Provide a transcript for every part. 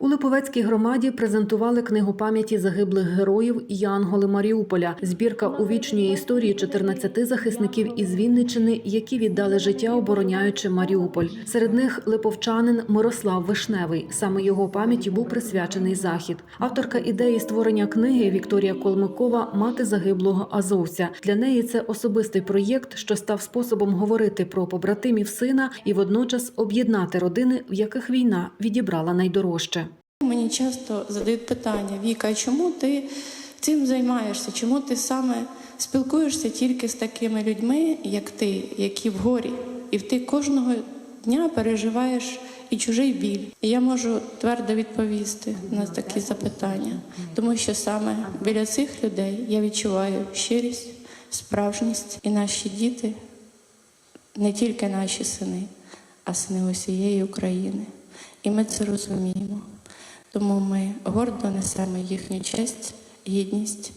У Липовецькій громаді презентували книгу пам'яті загиблих героїв Янголи Маріуполя. Збірка увічнює історії 14 захисників із Вінничини, які віддали життя, обороняючи Маріуполь. Серед них липовчанин Мирослав Вишневий. Саме його пам'яті був присвячений захід. Авторка ідеї створення книги Вікторія Колмикова мати загиблого азовця. Для неї це особистий проєкт, що став способом говорити про побратимів сина і водночас об'єднати родини, в яких війна відібрала найдорожче. Мені часто задають питання: Віка, а чому ти цим займаєшся? Чому ти саме спілкуєшся тільки з такими людьми, як ти, які в горі, і ти кожного дня переживаєш і чужий біль? І я можу твердо відповісти на такі запитання, тому що саме біля цих людей я відчуваю щирість, справжність, і наші діти не тільки наші сини, а сини усієї України. І ми це розуміємо. Тому ми гордо несемо їхню честь, гідність.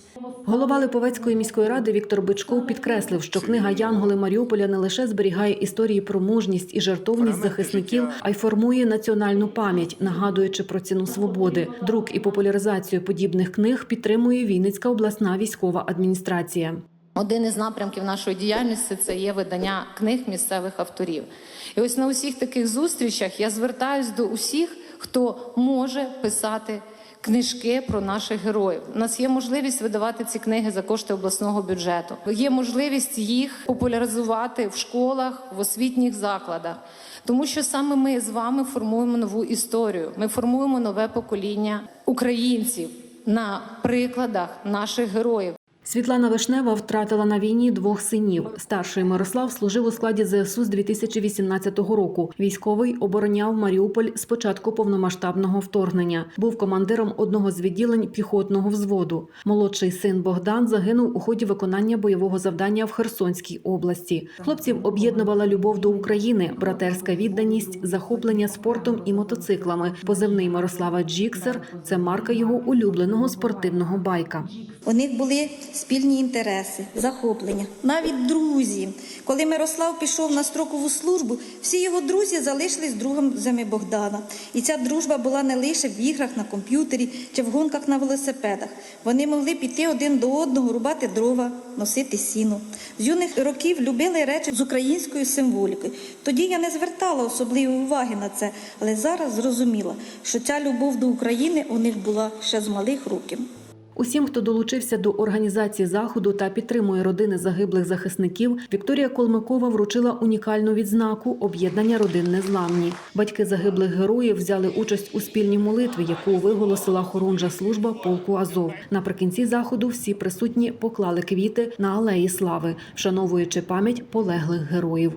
Голова Липовецької міської ради Віктор Бичков підкреслив, що книга Янголи Маріуполя не лише зберігає історії про мужність і жертовність захисників, а й формує національну пам'ять, нагадуючи про ціну свободи. Друк і популяризацію подібних книг підтримує Вінницька обласна військова адміністрація. Один із напрямків нашої діяльності це є видання книг місцевих авторів. І ось на усіх таких зустрічах я звертаюсь до усіх, хто може писати книжки про наших героїв. У нас є можливість видавати ці книги за кошти обласного бюджету. Є можливість їх популяризувати в школах, в освітніх закладах. Тому що саме ми з вами формуємо нову історію. Ми формуємо нове покоління українців на прикладах наших героїв. Світлана Вишнева втратила на війні двох синів. Старший Мирослав служив у складі ЗСУ з 2018 року. Військовий обороняв Маріуполь з початку повномасштабного вторгнення. Був командиром одного з відділень піхотного взводу. Молодший син Богдан загинув у ході виконання бойового завдання в Херсонській області. Хлопців об'єднувала любов до України, братерська відданість, захоплення спортом і мотоциклами. Позивний Мирослава Джіксер це марка його улюбленого спортивного байка. У них були спільні інтереси, захоплення, навіть друзі. Коли Мирослав пішов на строкову службу, всі його друзі залишились друзями Богдана. І ця дружба була не лише в іграх на комп'ютері чи в гонках на велосипедах. Вони могли піти один до одного, рубати дрова, носити сіно. З юних років любили речі з українською символікою. Тоді я не звертала особливої уваги на це, але зараз зрозуміла, що ця любов до України у них була ще з малих років. Усім, хто долучився до організації заходу та підтримує родини загиблих захисників, Вікторія Колмакова вручила унікальну відзнаку об'єднання родин незламні. Батьки загиблих героїв взяли участь у спільній молитві, яку виголосила хорунжа служба полку Азов. Наприкінці заходу всі присутні поклали квіти на алеї слави, вшановуючи пам'ять полеглих героїв.